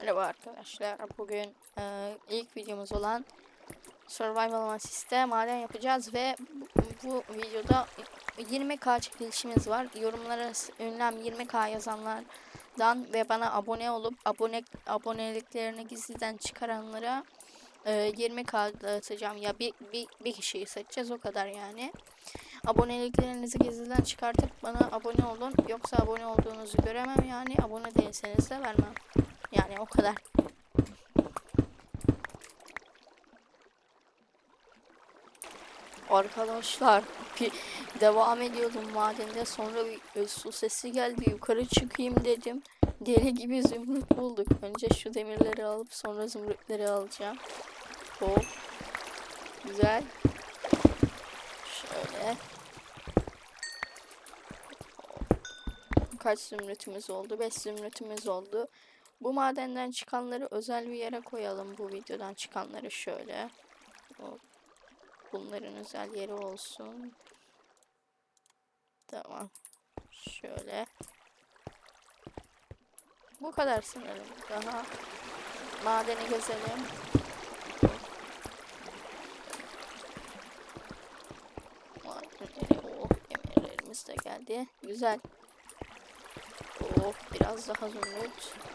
Merhaba arkadaşlar. Bugün e, ilk videomuz olan Survival Masis'te maden yapacağız ve bu, bu videoda 20k çekilişimiz var. Yorumlara ünlem 20k yazanlardan ve bana abone olup abone aboneliklerini gizliden çıkaranlara e, 20k dağıtacağım. Ya bir, bir, bir kişiyi seçeceğiz o kadar yani. Aboneliklerinizi gizliden çıkartıp bana abone olun. Yoksa abone olduğunuzu göremem yani. Abone değilseniz de vermem. Yani o kadar. Arkadaşlar bir devam ediyordum madende sonra bir su sesi geldi yukarı çıkayım dedim. Deli gibi zümrüt bulduk. Önce şu demirleri alıp sonra zümrütleri alacağım. Hop. Güzel. Şöyle. Kaç zümrütümüz oldu? 5 zümrütümüz oldu. Bu madenden çıkanları özel bir yere koyalım. Bu videodan çıkanları şöyle. Hop. Bunların özel yeri olsun. Tamam. Şöyle. Bu kadar sanırım. Daha madeni gezelim. Oh emirlerimiz de geldi. Güzel. Oh biraz daha zümrüt.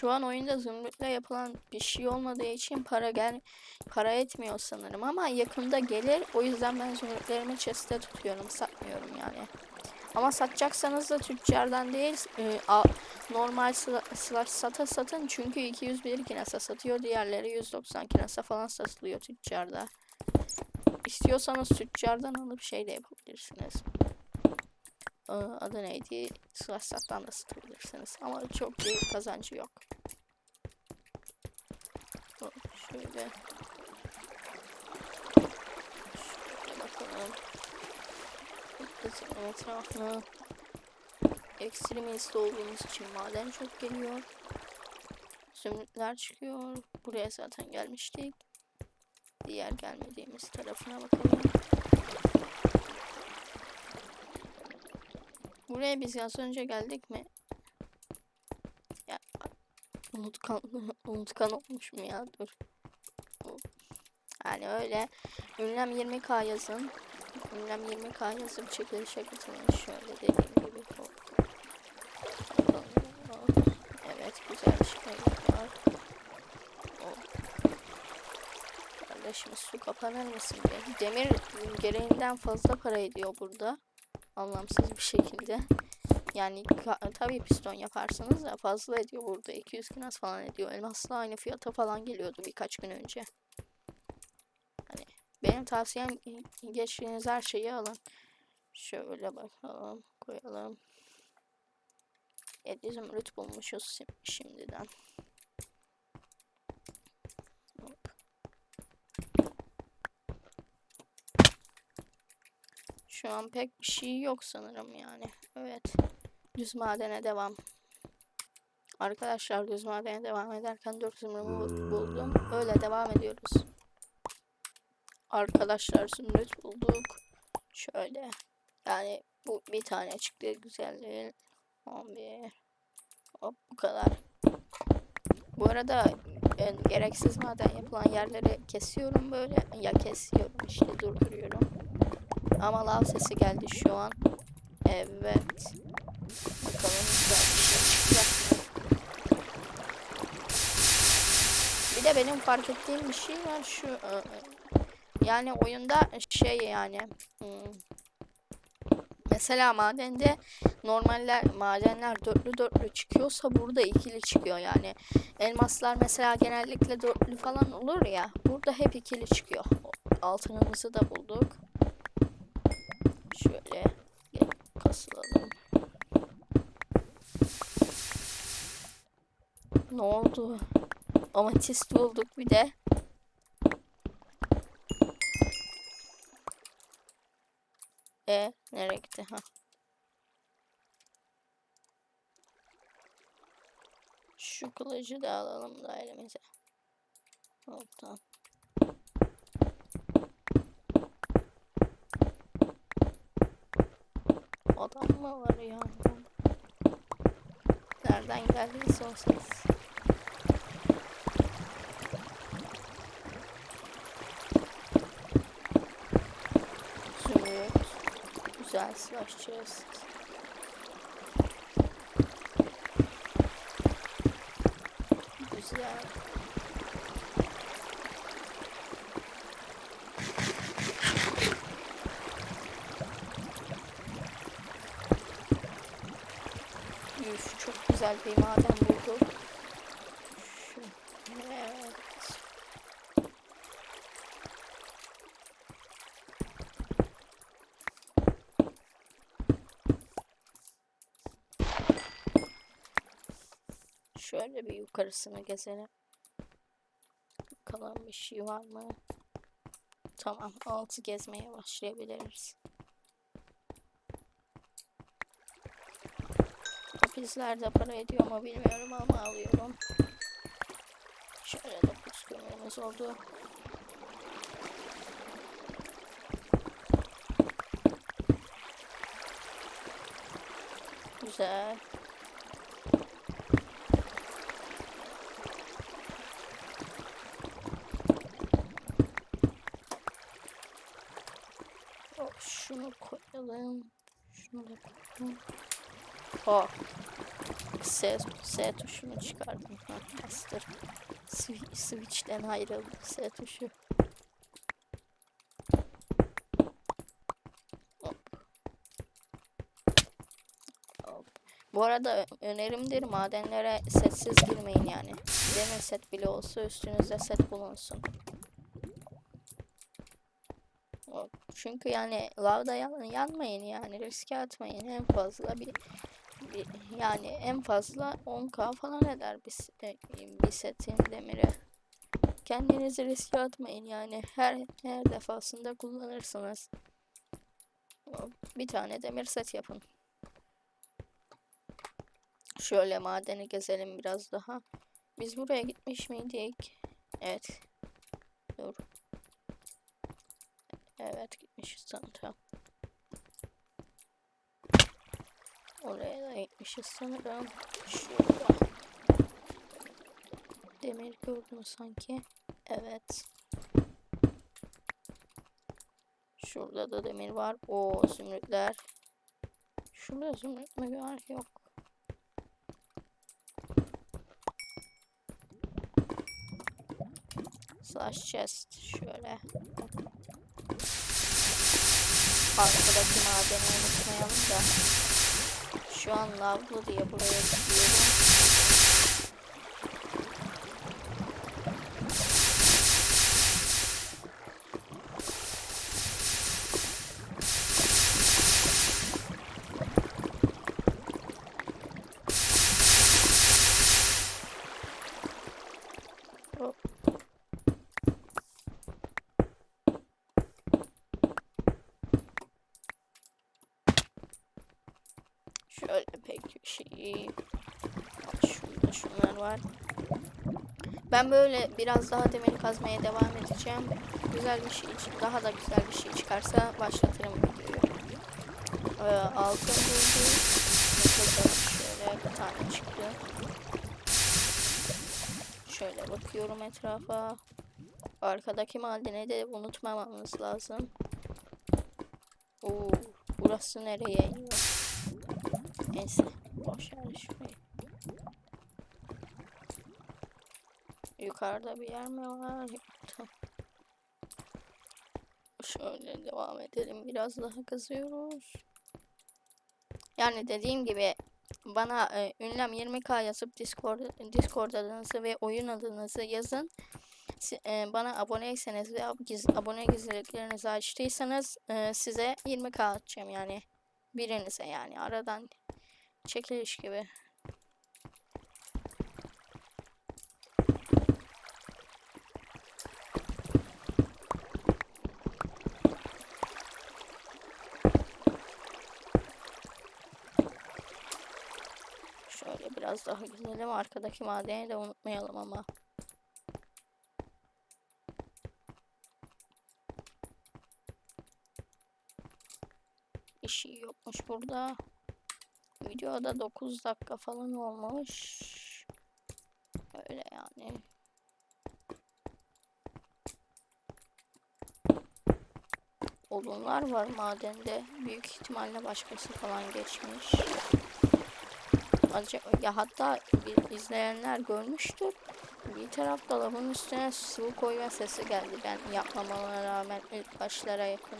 Şu an oyunda zümrütle yapılan bir şey olmadığı için para gel para etmiyor sanırım ama yakında gelir. O yüzden ben zümrütlerimi chest'te tutuyorum, satmıyorum yani. Ama satacaksanız da tüccardan değil, e, a- normal sla- slash sata satın çünkü 201 kinasa satıyor, diğerleri 190 kinasa falan satılıyor tüccarda. İstiyorsanız tüccardan alıp şey de yapabilirsiniz. Ee, adı neydi? Sattan da satabilirsiniz. Ama çok bir kazancı yok. Şöyle. Şöyle bakalım. Bizim etrafına ekstremist olduğumuz için maden çok geliyor. Zümrütler çıkıyor. Buraya zaten gelmiştik. Diğer gelmediğimiz tarafına bakalım. Buraya biz az önce geldik mi? Ya unutkan unutkan olmuşum ya dur. Yani öyle ünlem 20k yazın. Ünlem 20k yazıp çekilişe katılın şöyle dediğim gibi. Evet güzel şeyler var. Hop. Kardeşimiz su kapanır mısın be? Demir gereğinden fazla para ediyor burada anlamsız bir şekilde. Yani tabii piston yaparsanız da fazla ediyor burada. 200 kinas falan ediyor. Elmasla aynı fiyata falan geliyordu birkaç gün önce. Hani benim tavsiyem geçtiğiniz her şeyi alın. Şöyle bakalım. Koyalım. 7 zümrüt bulmuşuz şimdiden. Şu an pek bir şey yok sanırım yani. Evet. Düz madene devam. Arkadaşlar düz madene devam ederken 4 zümrüt bul- buldum. Öyle devam ediyoruz. Arkadaşlar zümrüt bulduk. Şöyle. Yani bu bir tane çıktı güzel değil. 11. Hop bu kadar. Bu arada gereksiz maden yapılan yerleri kesiyorum böyle. Ya kesiyorum işte durduruyorum. Ama lav sesi geldi şu an. Evet. Bakalım bir? Bir de benim fark ettiğim bir şey var şu e, e, yani oyunda şey yani hmm, mesela madende normaller madenler dörtlü dörtlü çıkıyorsa burada ikili çıkıyor yani elmaslar mesela genellikle dörtlü falan olur ya burada hep ikili çıkıyor altınımızı da bulduk ne oldu amatist bulduk bir de E nereye gitti ha? Şu kılıcı da alalım da elimize. Hop tamam. Adam mı var ya? Nerede? nereden geldiyse o ses. Zümrüt. Güzel slash chest. Üf, çok güzel bir maden bulduk. Şu, evet. Şöyle bir yukarısını gezelim. Kalan bir şey var mı? Tamam, altı gezmeye başlayabiliriz. Hapizler de para ediyor mu bilmiyorum ama alıyorum. Şöyle de püskürmemiz oldu. Güzel. Oh, şunu koyalım. Şunu da koyalım. Oh. S, S tuşunu çıkardım. Ha, bastır. Swi- Switch'ten ayrıldı S tuşu. Bu arada önerimdir madenlere setsiz girmeyin yani. Demir set bile olsa üstünüzde set bulunsun. Hop. Çünkü yani lavda yan- yanmayın yani riske atmayın en fazla bir bir- yani en fazla 10k falan eder bir, bir setin demiri. Kendinizi riske atmayın yani her her defasında kullanırsınız. Bir tane demir set yapın. Şöyle madeni gezelim biraz daha. Biz buraya gitmiş miydik? Evet. Dur. Evet gitmişiz sanırım. Oraya da gitmişiz sanırım. Şurada. Demir gördüm sanki. Evet. Şurada da demir var. O zümrütler. Şurada zümrüt mü var? Yok. Slash chest. Şöyle. Arkadaki madeni unutmayalım da. Şu an lavlı diye buraya gidiyorum. Hop. Şöyle pek şey. Şurada şunlar var. Ben böyle biraz daha demir kazmaya devam edeceğim. Güzel bir şey, daha da güzel bir şey çıkarsa başlatırım videoyu. Ee, altın buldu. Şöyle bir tane çıktı. Şöyle bakıyorum etrafa. Arkadaki madeni de unutmamamız lazım. Oo, burası nereye iniyor? Neyse, boş ver şurayı. Yukarıda bir yer mi var? Şöyle devam edelim. Biraz daha kazıyoruz. Yani dediğim gibi bana e, ünlem 20k yazıp Discord Discord adınızı ve oyun adınızı yazın. Si- e, bana aboneyseniz ve giz- abone gizliliklerinizi açtıysanız e, size 20k atacağım yani birinize yani aradan çekiliş gibi. Şöyle biraz daha gidelim. Arkadaki madeni de unutmayalım ama. Bir şey yokmuş burada. Videoda 9 dakika falan olmuş. Öyle yani. Odunlar var madende. Büyük ihtimalle başkası falan geçmiş. Ya hatta izleyenler görmüştür. Bir taraf dolabın üstüne sıvı koyma sesi geldi. Ben yapmamama rağmen ilk başlara yakın.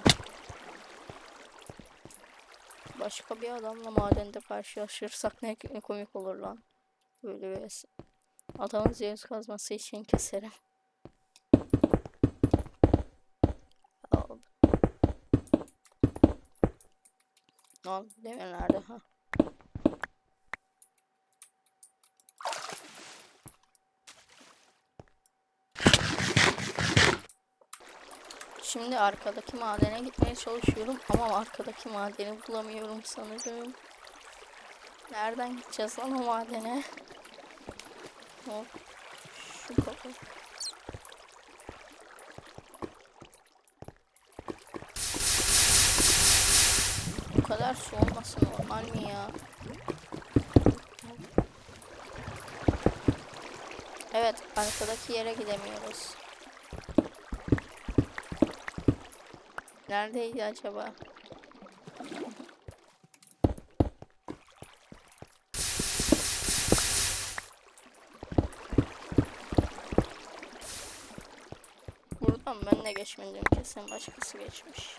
Başka bir adamla madende karşılaşırsak ne, komik olur lan. Böyle bir adamın zeus kazması için keserim. Al. Al demirlerde ha. Şimdi arkadaki madene gitmeye çalışıyorum ama arkadaki madeni bulamıyorum sanırım. Nereden gideceğiz lan o madene? Hop. Şu kapı. Bu kadar su olması normal mi ya? Evet, arkadaki yere gidemiyoruz. Neredeydi acaba? Buradan ben de geçmedim kesin başkası geçmiş.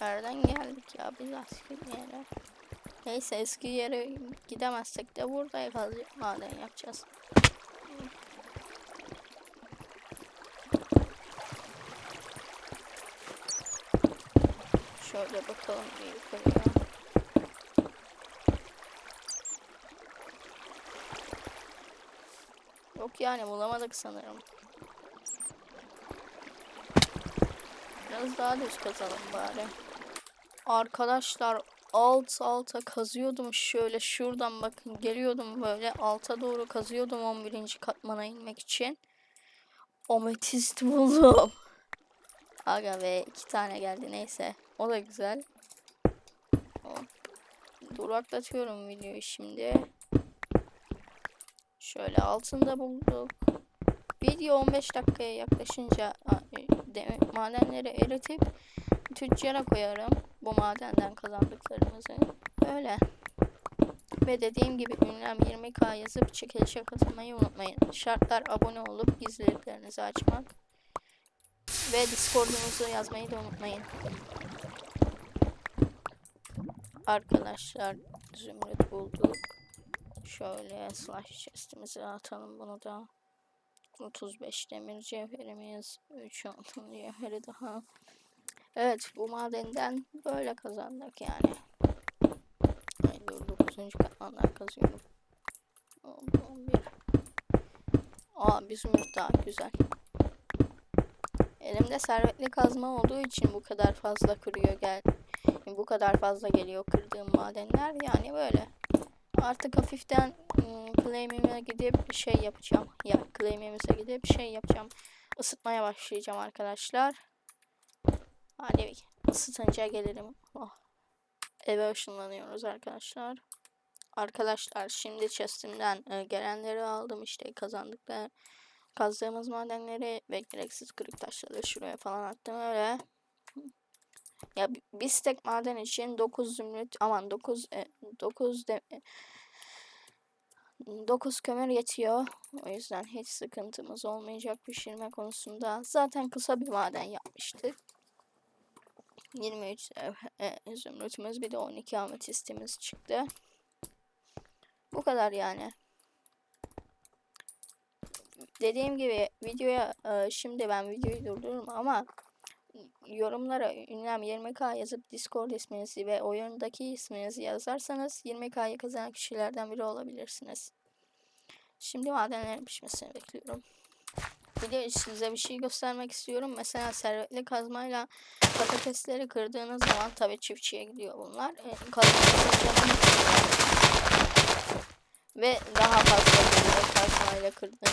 Nereden geldik ya biz eski yere? Neyse eski yere gidemezsek de burada maden yapacağız. Şöyle bakalım yukarıya. Yok yani bulamadık sanırım. Biraz daha düz kazalım bari. Arkadaşlar alt alta kazıyordum şöyle şuradan bakın geliyordum böyle alta doğru kazıyordum 11. katmana inmek için. Ametist buldum. Aga ve iki tane geldi neyse o da güzel. Duraklatıyorum videoyu şimdi. Şöyle altında bulduk. Video 15 dakikaya yaklaşınca e, madenleri eritip tüccara koyarım bu madenden kazandıklarımızı. Öyle. Ve dediğim gibi ünlem 20k yazıp çekilişe katılmayı unutmayın. Şartlar abone olup gizliliklerinizi açmak. Ve Discord'unuzu yazmayı da unutmayın. Arkadaşlar zümrüt bulduk. Şöyle slash chest'imize atalım bunu da. 35 demir cevherimiz. 3 altın cevheri daha. Evet bu madenden böyle kazandık yani. Ay dur 9. katmandan kazıyorum. 11. Aa bir daha güzel. Elimde servetli kazma olduğu için bu kadar fazla kırıyor gel. Bu kadar fazla geliyor kırdığım madenler yani böyle. Artık hafiften ıı, claim'ime gidip şey yapacağım. Ya claim'imize gidip şey yapacağım. Isıtmaya başlayacağım arkadaşlar. Hadi ısıtınca gelirim. Oh. Eve ışınlanıyoruz arkadaşlar. Arkadaşlar şimdi chestimden e, gelenleri aldım işte kazandıkları kazdığımız madenleri ve gereksiz kırık taşları şuraya falan attım öyle. Ya bir stek maden için 9 zümrüt aman 9 e, 9 de, 9 kömür yetiyor. O yüzden hiç sıkıntımız olmayacak pişirme konusunda. Zaten kısa bir maden yapmıştık. 23 e, zümrütümüz bir de 12 ametistimiz çıktı. Bu kadar yani. Dediğim gibi videoya e, şimdi ben videoyu durdururum ama yorumlara ünlem 20k yazıp Discord isminizi ve oyundaki isminizi yazarsanız 20k'yı kazanan kişilerden biri olabilirsiniz. Şimdi madenlerin pişmesini bekliyorum. Bir de size bir şey göstermek istiyorum. Mesela servetli kazmayla patatesleri kırdığınız zaman tabi çiftçiye gidiyor bunlar. E, ve daha fazla geliyor kazmayla kırdığınız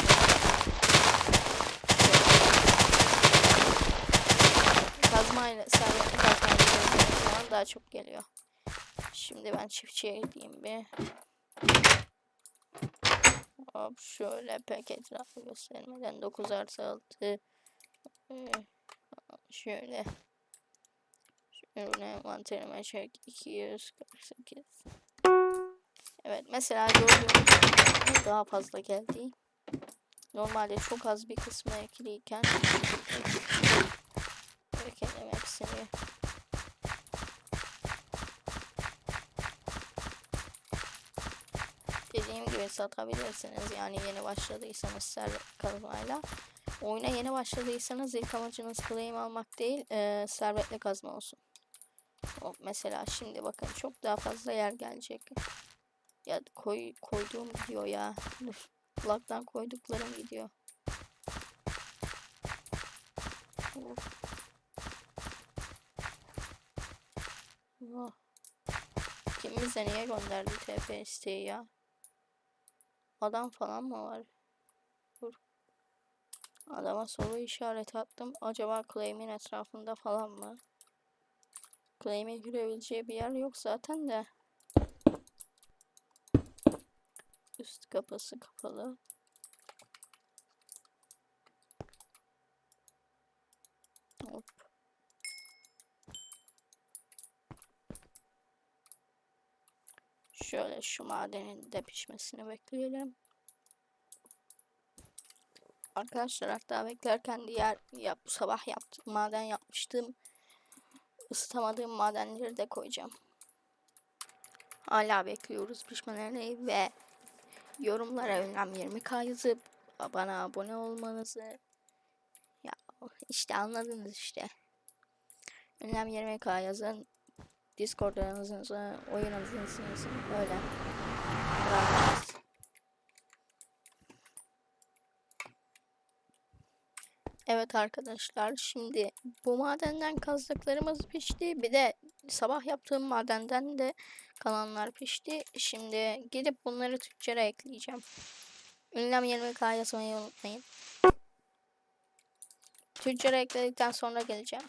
Kazmayla servetli kazmayla kırdığınız zaman daha çok geliyor. Şimdi ben çiftçiye gideyim bir. Hop şöyle pek etrafı göstermeden 9 artı 6 ee, şöyle. Şöyle envanterime çek. 248 Evet mesela gördüğünüz daha fazla geldi. Normalde çok az bir kısmı ekliyken ekledim hepsini. Dediğim gibi satabilirsiniz yani yeni başladıysanız servet kazmayla. Oyuna yeni başladıysanız ilk amacınız claim almak değil e, servetle kazma olsun. O, mesela şimdi bakın çok daha fazla yer gelecek. Ya koy, koyduğum gidiyor ya. Dur. Koyduklarım gidiyor. Of. Oh. Kim bize niye gönderdi TP isteği ya? Adam falan mı var? Dur. Adama soru işareti attım. Acaba claim'in etrafında falan mı? Claim'e girebileceği bir yer yok zaten de. Üst kapısı kapalı. Hop. Şöyle şu madenin de pişmesini bekleyelim. Arkadaşlar hatta beklerken diğer ya, bu sabah yaptım maden yapmıştım. Isıtamadığım madenleri de koyacağım. Hala bekliyoruz pişmelerini ve yorumlara ünlem 20k yazıp bana abone olmanızı ya işte anladınız işte. Ünlem 20k yazın. Oyununuzu yazın. Öyle. Evet arkadaşlar şimdi bu madenden kazdıklarımız pişti. Bir de sabah yaptığım madenden de kalanlar pişti. Şimdi gidip bunları tüccara ekleyeceğim. Ünlem 20k yazmayı unutmayın. Tüccara ekledikten sonra geleceğim.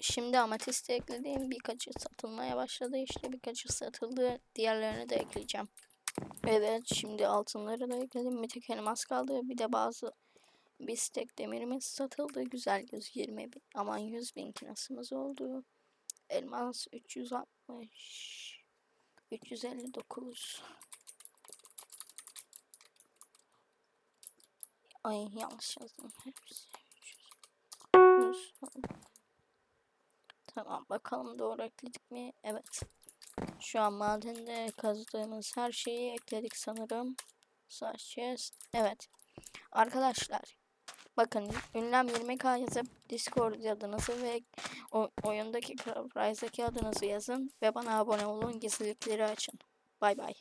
Şimdi ametist eklediğim birkaçı satılmaya başladı. İşte birkaçı satıldı. Diğerlerini de ekleyeceğim. Evet şimdi altınları da ekledim. Bir tek elmas kaldı. Bir de bazı bir stek demirimiz satıldı. Güzel 120 bin. Aman 100 bin kinasımız oldu. Elmas 360. 359. Ay yanlış yazdım. Hepsi. 300. Tamam bakalım doğru ekledik mi? Evet. Şu an madende kazdığımız her şeyi ekledik sanırım. Chest. Evet. Arkadaşlar bakın ünlem 20k yazıp Discord adınızı ve o, oyundaki Prize'daki adınızı yazın ve bana abone olun gizlilikleri açın. Bay bay.